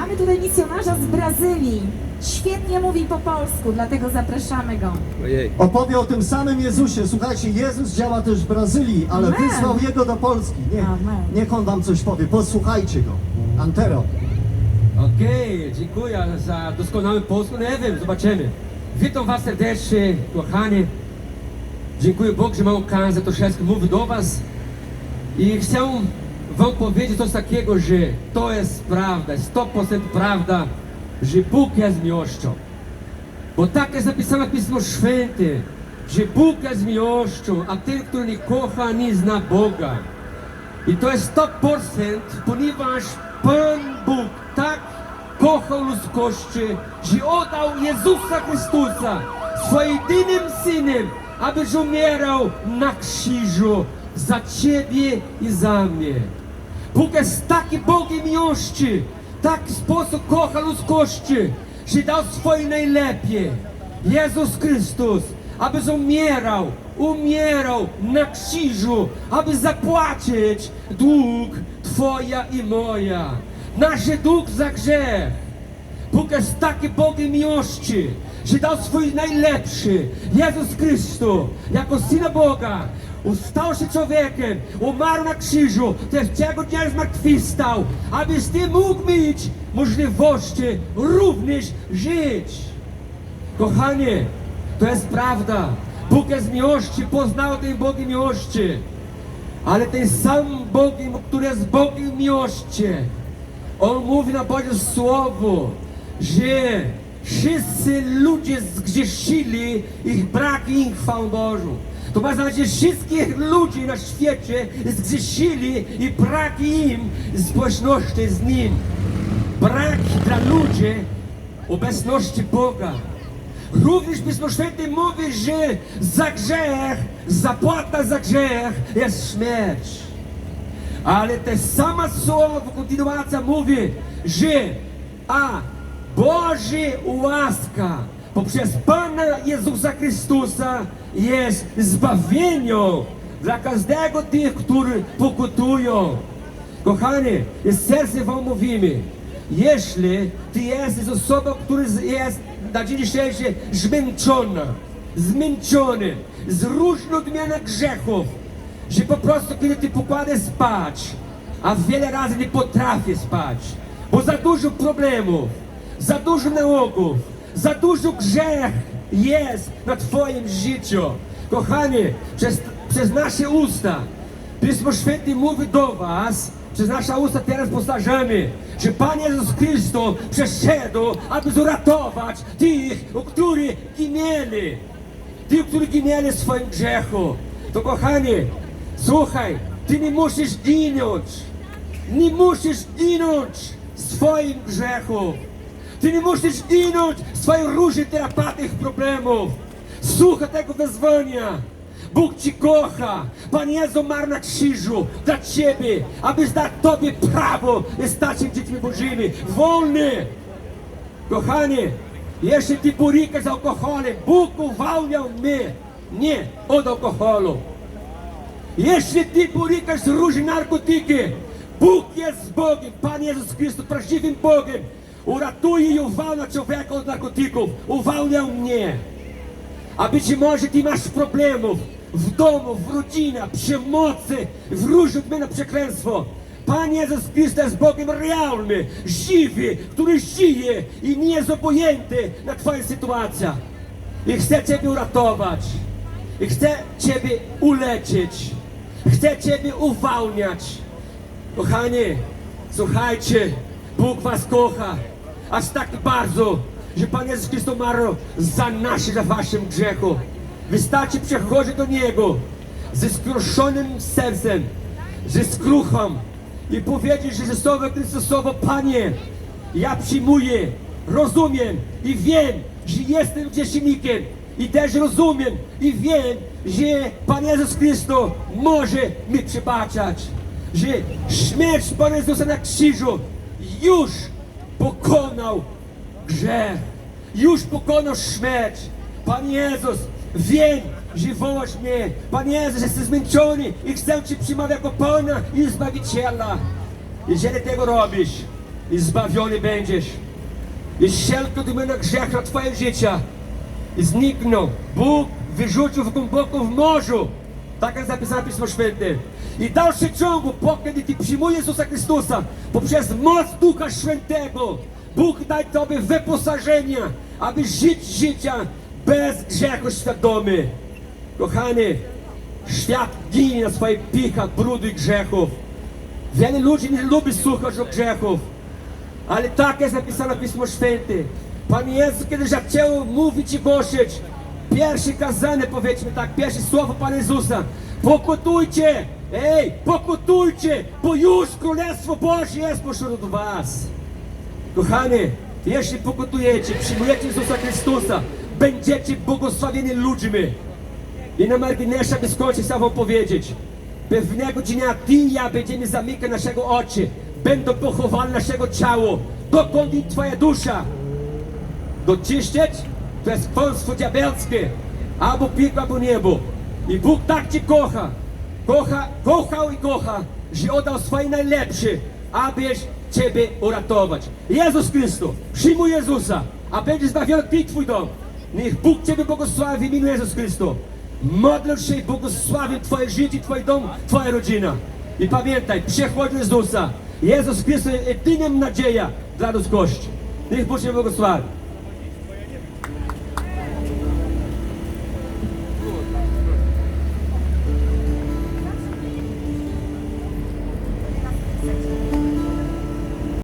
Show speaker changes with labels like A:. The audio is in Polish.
A: Mamy tutaj misjonarza z Brazylii. Świetnie mówi po polsku, dlatego zapraszamy go.
B: Ojej.
C: Opowie o tym samym Jezusie. Słuchajcie, Jezus działa też w Brazylii, ale
A: Amen.
C: wysłał Jego do Polski. Nie,
A: Amen.
C: niech On wam coś powie. Posłuchajcie Go. Antero.
B: Okej, dziękuję za doskonały polski. Nie wiem, zobaczymy. Witam Was serdecznie, kochani. Dziękuję Bogu, że mam okazję troszeczkę mówić do Was. I chcę Wam powiedzieć coś takiego, że to jest prawda, 100% prawda, że Bóg jest miłością. Bo tak jest napisane Pismo Święte, że Bóg jest miłością, a ten, który nie kocha, nie zna Boga. I to jest 100%, ponieważ Pan Bóg tak kochał ludzkości, że oddał Jezusa Chrystusa, swoim jedynym Synem, abyś umierał na krzyżu za Ciebie i za mnie. Bóg jest taki Bogiem miłości, tak sposób kocha ludzkości, że dał swoje najlepiej. Jezus Chrystus, aby umierał, umierał na krzyżu, aby zapłacić dług Twoja i moja. Nasz dług za grzech. Bóg jest taki Bogiem miłości, że dał swój najlepszy, Jezus Chrystus, jako Syna Boga, stał się człowiekiem, umarł na krzyżu, trzeciego dnia zmartwychwstał, abyś Ty mógł mieć możliwości również żyć. Kochanie, to jest prawda. Bóg jest miłości, poznał ten Bogiem miłości. Ale ten sam Bogiem, który jest Bogiem miłości, On mówi na Boże Słowo, że wszyscy ludzie zgrzeszyli, ich brak im chwałę Bożą. To ma znaczy, wszystkich ludzi na świecie zgrzeszyli i brak im społeczności z Nim. Brak dla ludzi obecności Boga. Również Pismo Święte mówi, że za grzech, zapłata za grzech jest śmierć. Ale te same słowo, kontynuacja mówi, że a Boży łaska poprzez Pana Jezusa Chrystusa jest zbawieniem dla każdego tych, którzy pokutują. Kochani, z serca wam mówimy, jeśli ty jesteś osobą, która jest na dzień dzisiejszy zmęczona, zmęczony z różnych odmian grzechów, że po prostu kiedy ty pokładasz spać, a wiele razy nie potrafię spać, bo za dużo problemów, za dużo nałogów, za dużo grzech jest na twoim życiu. Kochani, przez, przez nasze usta Pismo Święte mówi do was, przez nasze usta teraz powtarzamy, że Pan Jezus Chrystus przeszedł, aby uratować tych, którzy ginęli. Tych, którzy ginęli w swoim grzechu. To kochani, słuchaj, ty nie musisz ginąć. Nie musisz ginąć w swoim grzechu. Ty nie musisz ginąć swoich różnych terapeutycznych problemów. Słuchaj tego wezwania. Bóg Ci kocha. Pan Jezu na krzyżu dla Ciebie, abyś dał Tobie prawo stać się dziećmi Bożymi. Wolny. Kochanie, jeśli Ty borykasz z alkoholem, Bóg uwalniał mnie. Nie od alkoholu. Jeśli Ty borykasz z różnymi narkotyki, Bóg jest z Bogiem. Pan Jezus Chrystus, prawdziwym Bogiem. Uratuje i uwalnia człowieka od narkotyków. Uwalniał mnie. A być może ty masz problemów w domu, w rodzinie, przemocy, w różnych odmianach przekleństwo. Pan Jezus Chrystus jest Bogiem realny, żywy, który żyje i nie jest obojętny na twoją sytuację. I chce Ciebie uratować. I chce Ciebie uleczyć. Chce Ciebie uwalniać. Kochani, słuchajcie, Bóg was kocha, aż tak bardzo, że Pan Jezus Chrystus umarł za nasze, za waszym grzechu. Wystarczy przechodzić do Niego ze skruszonym sercem, ze skruchą i powiedzieć, że słowo Chrystusowo, Panie, ja przyjmuję, rozumiem i wiem, że jestem grzesznikiem i też rozumiem i wiem, że Pan Jezus Chrystus może mi przebaczać, że śmierć Pana Jezusa na krzyżu już pokonał grzech, już pokonał śmierć. Pan Jezus, wiem, że wołasz mnie. Pan Jezus, jesteś zmęczony i chcę Cię przyjmować jako Pana i Zbawiciela. Jeżeli tego robisz, i zbawiony będziesz. I wszelko domena grzecha Twoje życia i znikną. Bóg wyrzucił w głęboko w morzu. Tak jest napisane w Pismo Święte. I w dalszym ciągu, kiedy Ty przyjmujesz Jezusa Chrystusa, poprzez moc Ducha Świętego, Bóg daj Tobie wyposażenie, aby żyć życia bez grzechu świadomy. Kochany, świat ginie na swoich pichach brudu i grzechów. Wiele ludzi nie lubi słuchać o grzechów. Ale tak jest napisane Pismo Święte. Pan Jezus, kiedy zaczął mówić i głosić, pierwsze kazanie, powiedzmy tak, pierwsze słowo Pana Jezusa, pokutujcie, ej, pokutujcie, bo już Królestwo Boże jest pośród was. Kochany, jeśli pokutujecie, przyjmujecie Jezusa Chrystusa, będziecie błogosławieni ludźmi. I na marginesie, by skończyć, chcę wam powiedzieć. Pewnego dnia ty i ja będziemy zamykać naszego oczy. Będą pochowane naszego ciało. Dokąd i twoja dusza? Doczyścić? To jest kłamstwo diabelskie. Albo piekło, albo niebo. I Bóg tak cię kocha. Kocha, kochał i kocha, że oddał swoje najlepsze, abyś ciebie uratować. Jezus Chrystus, przyjmuj Jezusa, a będzie zbawiony ty twój dom. Niech Bóg ciebie błogosławi w imieniu Jezus Chrystus. Modlę się i błogosławię twoje życie, twój dom, twoja rodzina. I pamiętaj, przychodź Jezusa. Jezus Chrystus jest jedynym nadzieja dla ludzkości. Niech Bóg cię błogosławi. Thank you.